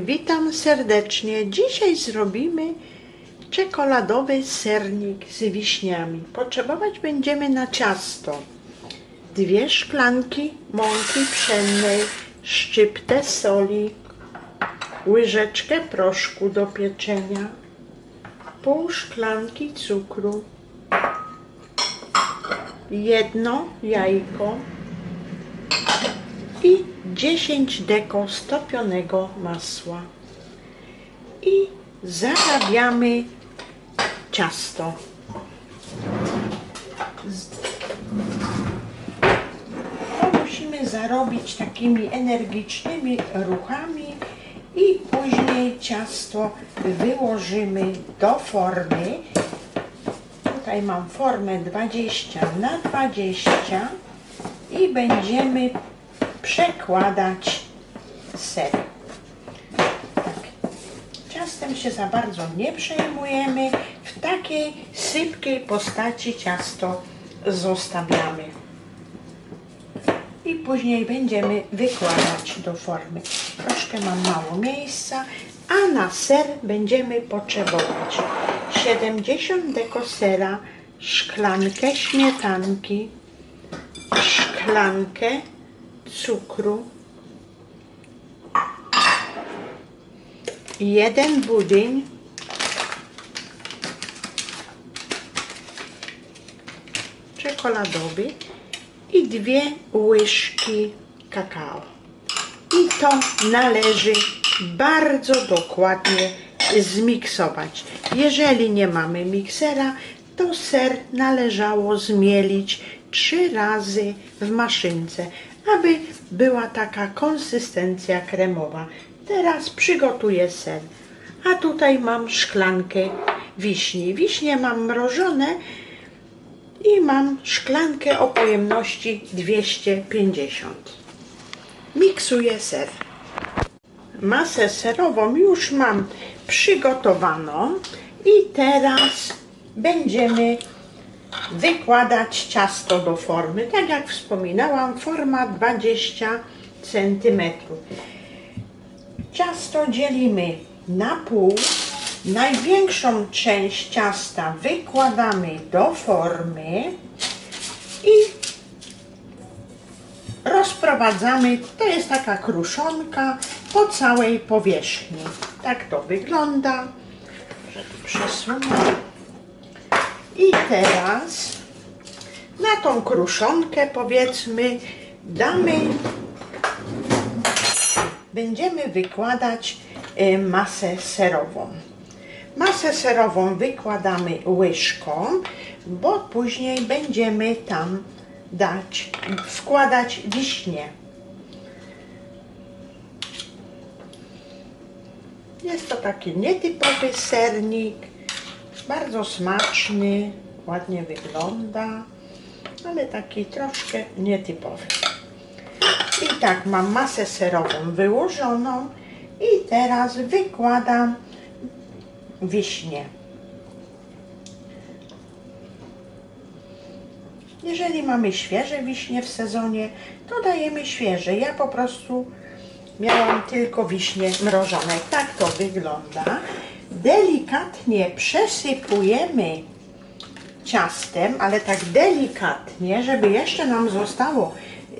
Witam serdecznie. Dzisiaj zrobimy czekoladowy sernik z wiśniami. Potrzebować będziemy na ciasto dwie szklanki mąki pszennej, szczyptę soli, łyżeczkę proszku do pieczenia, pół szklanki cukru, jedno jajko, i 10 deko stopionego masła. I zarabiamy ciasto. To musimy zarobić takimi energicznymi ruchami i później ciasto wyłożymy do formy. Tutaj mam formę 20 na 20 i będziemy przekładać ser. Tak. Ciastem się za bardzo nie przejmujemy. W takiej sypkiej postaci ciasto zostawiamy. I później będziemy wykładać do formy. Troszkę mam mało miejsca, a na ser będziemy potrzebować 70 deko sera, szklankę śmietanki, szklankę cukru, jeden budyń, czekoladowy i dwie łyżki kakao. I to należy bardzo dokładnie zmiksować. Jeżeli nie mamy miksera, to ser należało zmielić trzy razy w maszynce, aby była taka konsystencja kremowa. Teraz przygotuję ser. A tutaj mam szklankę wiśni. Wiśnie mam mrożone i mam szklankę o pojemności 250. Miksuję ser. Masę serową już mam przygotowaną i teraz będziemy wykładać ciasto do formy. Tak jak wspominałam, forma 20 cm. Ciasto dzielimy na pół. Największą część ciasta wykładamy do formy i rozprowadzamy. To jest taka kruszonka po całej powierzchni. Tak to wygląda. Że tu przesunę. I teraz na tą kruszonkę powiedzmy damy, będziemy wykładać e, masę serową. Masę serową wykładamy łyżką, bo później będziemy tam dać, wkładać wiśnie. Jest to taki nietypowy sernik, bardzo smaczny, ładnie wygląda, ale taki troszkę nietypowy. I tak mam masę serową wyłożoną i teraz wykładam wiśnie. Jeżeli mamy świeże wiśnie w sezonie, to dajemy świeże. Ja po prostu miałam tylko wiśnie mrożone. Tak to wygląda. Delikatnie przesypujemy ciastem, ale tak delikatnie, żeby jeszcze nam zostało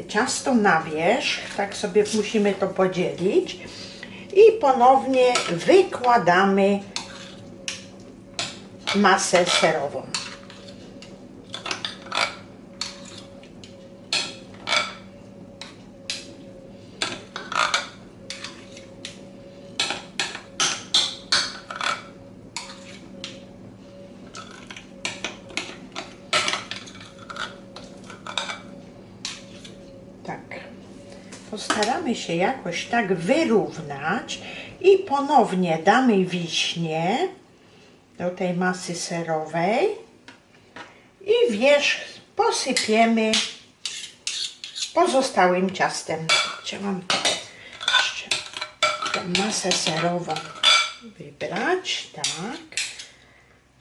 ciasto na wierzch. Tak sobie musimy to podzielić. I ponownie wykładamy masę serową. Tak. Postaramy się jakoś tak wyrównać i ponownie damy wiśnie do tej masy serowej i wierzch posypiemy pozostałym ciastem. Chciałam jeszcze tę masę serową wybrać, tak.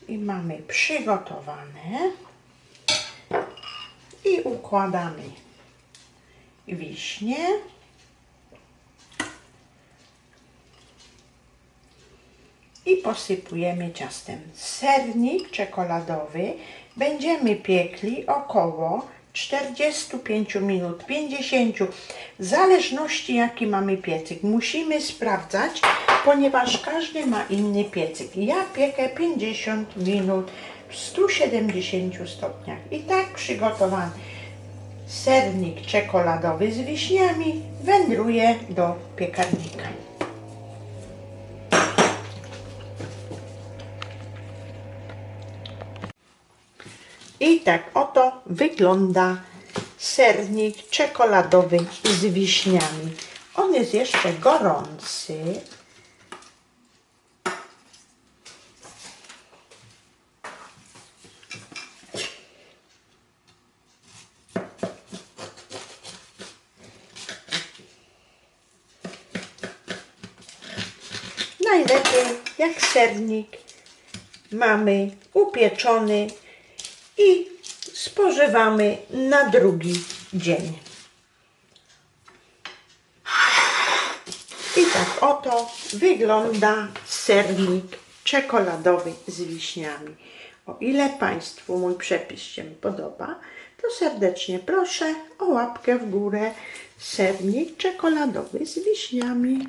I mamy przygotowane. I układamy wiśnie. i posypujemy ciastem. Sernik czekoladowy będziemy piekli około 45 minut, 50, w zależności jaki mamy piecyk. Musimy sprawdzać, ponieważ każdy ma inny piecyk. Ja piekę 50 minut w 170 stopniach. I tak przygotowany sernik czekoladowy z wiśniami wędruje do piekarnika. I tak oto wygląda sernik czekoladowy z wiśniami. On jest jeszcze gorący. Najlepiej jak sernik mamy upieczony i spożywamy na drugi dzień. I tak oto wygląda sernik czekoladowy z wiśniami. O ile Państwu mój przepis się podoba, to serdecznie proszę o łapkę w górę. Sernik czekoladowy z wiśniami.